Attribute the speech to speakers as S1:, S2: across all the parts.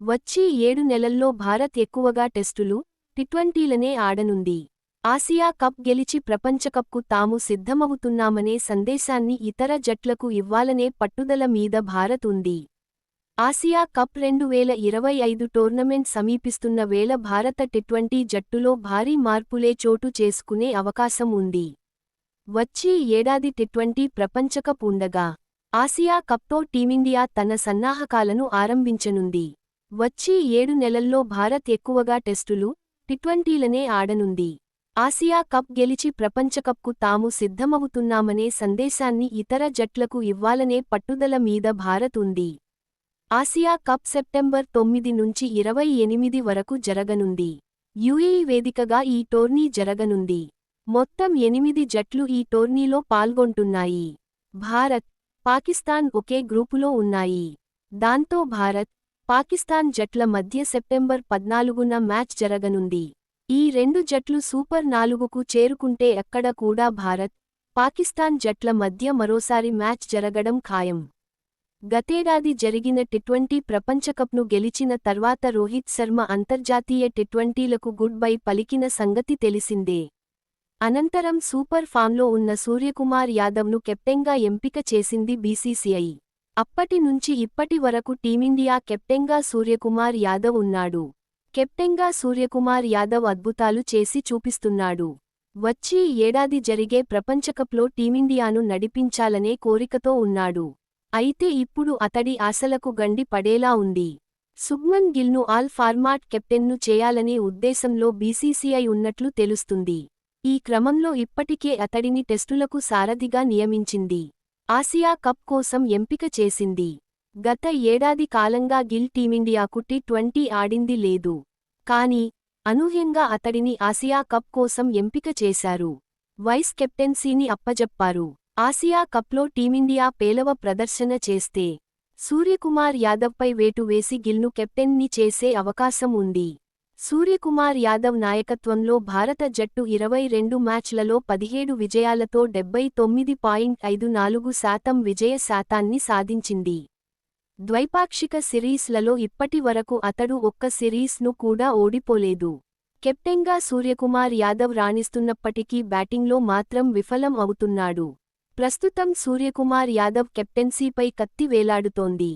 S1: వచ్చే ఏడు నెలల్లో భారత్ ఎక్కువగా టెస్టులు టిట్వంటీలనే ఆడనుంది. ఆసియా కప్ గెలిచి ప్రపంచకప్కు తాము సిద్ధమవుతున్నామనే సందేశాన్ని ఇతర జట్లకు ఇవ్వాలనే పట్టుదల మీద భారత్ ఉంది. ఆసియా కప్ రెండు వేల ఇరవై ఐదు టోర్నమెంట్ సమీపిస్తున్న వేళ భారత టిట్వంటీ జట్టులో భారీ మార్పులే చోటు చేసుకునే అవకాశం ఉంది. వచ్చే ఏడాది టిట్వంటీ ప్రపంచకప్ ఉండగా ఆసియా కప్తో టీమిండియా తన సన్నాహకాలను ఆరంభించనుంది. వచ్చే ఏడు నెలల్లో భారత్ ఎక్కువగా టెస్టులు టిట్వంటీలనే ఆడనుంది. ఆసియా కప్ గెలిచి ప్రపంచకప్కు తాము సిద్ధమవుతున్నామనే సందేశాన్ని ఇతర జట్లకు ఇవ్వాలనే పట్టుదల మీద భారత్ ఉంది. ఆసియా కప్ సెప్టెంబర్ తొమ్మిది నుంచి ఇరవై ఎనిమిది వరకు జరగనుంది. యుఏఈ వేదికగా ఈ టోర్నీ జరగనుంది. మొత్తం ఎనిమిది జట్లు ఈ టోర్నీలో పాల్గొంటున్నాయి. భారత్ పాకిస్తాన్ ఒకే గ్రూపులో ఉన్నాయి. దాంతో భారత్ పాకిస్తాన్ జట్ల మధ్య సెప్టెంబర్ పద్నాలుగున మ్యాచ్ జరగనుంది. ఈ రెండు జట్లు సూపర్ నాలుగుకు చేరుకుంటే ఎక్కడ కూడా భారత్ పాకిస్తాన్ జట్ల మధ్య మరోసారి మ్యాచ్ జరగడం ఖాయం. గతేడాది జరిగిన టిట్వంటీ ప్రపంచకప్ను గెలిచిన తర్వాత రోహిత్ శర్మ అంతర్జాతీయ టిట్వంటీలకు గుడ్ బై పలికిన సంగతి తెలిసిందే. అనంతరం సూపర్ ఫామ్లో ఉన్న సూర్యకుమార్ యాదవ్ను కెప్టెన్గా ఎంపిక చేసింది బీసీసీఐ అప్పటి నుంచి ఇప్పటి వరకు టీమిండియా కెప్టెన్గా సూర్యకుమార్ యాదవ్ ఉన్నాడు. కెప్టెన్గా సూర్యకుమార్ యాదవ్ అద్భుతాలు చేసి చూపిస్తున్నాడు. వచ్చే ఏడాది జరిగే ప్రపంచకప్లో టీమిండియాను నడిపించాలనే కోరికతో ఉన్నాడు. అయితే ఇప్పుడు అతడి ఆశలకు గండి పడేలా ఉంది. సుగ్మన్ గిల్ను ఆల్ ఫార్మాట్ కెప్టెన్ను చేయాలనే ఉద్దేశంలో బీసీసీఐ ఉన్నట్లు తెలుస్తుంది. ఈ క్రమంలో ఇప్పటికే అతడిని టెస్టులకు సారథిగా నియమించింది. ఆసియా కప్ కోసం ఎంపిక చేసింది. గత ఏడాది కాలంగా గిల్ టీమిండియాకు టీ ట్వంటీ ఆడింది లేదు. కాని అనూహ్యంగా అతడిని ఆసియా కప్ కోసం ఎంపిక చేశారు. వైస్ కెప్టెన్సీని అప్పజెప్పారు. ఆసియా కప్లో టీమిండియా పేలవ ప్రదర్శన చేస్తే సూర్యకుమార్ యాదవ్పై వేటు వేసి గిల్ను కెప్టెన్ని చేసే అవకాశం ఉంది. సూర్యకుమార్ యాదవ్ నాయకత్వంలో భారత జట్టు ఇరవై రెండు మ్యాచ్లలో పదిహేడు విజయాలతో డెబ్బై తొమ్మిది పాయింట్ ఐదు నాలుగు శాతం విజయ శాతాన్ని సాధించింది. ద్వైపాక్షిక సిరీస్లలో ఇప్పటి వరకు అతడు ఒక్క సిరీస్ను కూడా ఓడిపోలేదు. కెప్టెన్గా సూర్యకుమార్ యాదవ్ రాణిస్తున్నప్పటికీ బ్యాటింగ్లో మాత్రం విఫలం అవుతున్నాడు. ప్రస్తుతం సూర్యకుమార్ యాదవ్ కెప్టెన్సీపై కత్తి వేలాడుతోంది.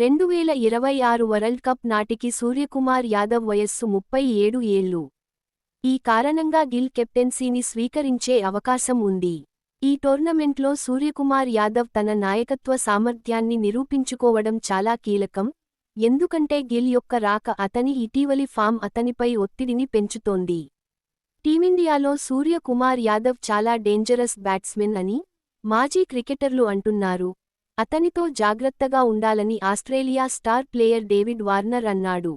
S1: రెండు వేల ఇరవై ఆరు వరల్డ్ కప్ నాటికి సూర్యకుమార్ యాదవ్ వయస్సు ముప్పై ఏడు ఏళ్ళు ఈ కారణంగా గిల్ కెప్టెన్సీని స్వీకరించే అవకాశం ఉంది. ఈ టోర్నమెంట్లో సూర్యకుమార్ యాదవ్ తన నాయకత్వ సామర్థ్యాన్ని నిరూపించుకోవడం చాలా కీలకం ఎందుకంటే గిల్ యొక్క రాక అతని ఇటీవలి ఫామ్ అతనిపై ఒత్తిడిని పెంచుతోంది. టీమిండియాలో సూర్యకుమార్ యాదవ్ చాలా డేంజరస్ బ్యాట్స్మెన్ అని మాజీ క్రికెటర్లు అంటున్నారు. అతనితో జాగ్రత్తగా ఉండాలని Australia star player David Warner అన్నాడు.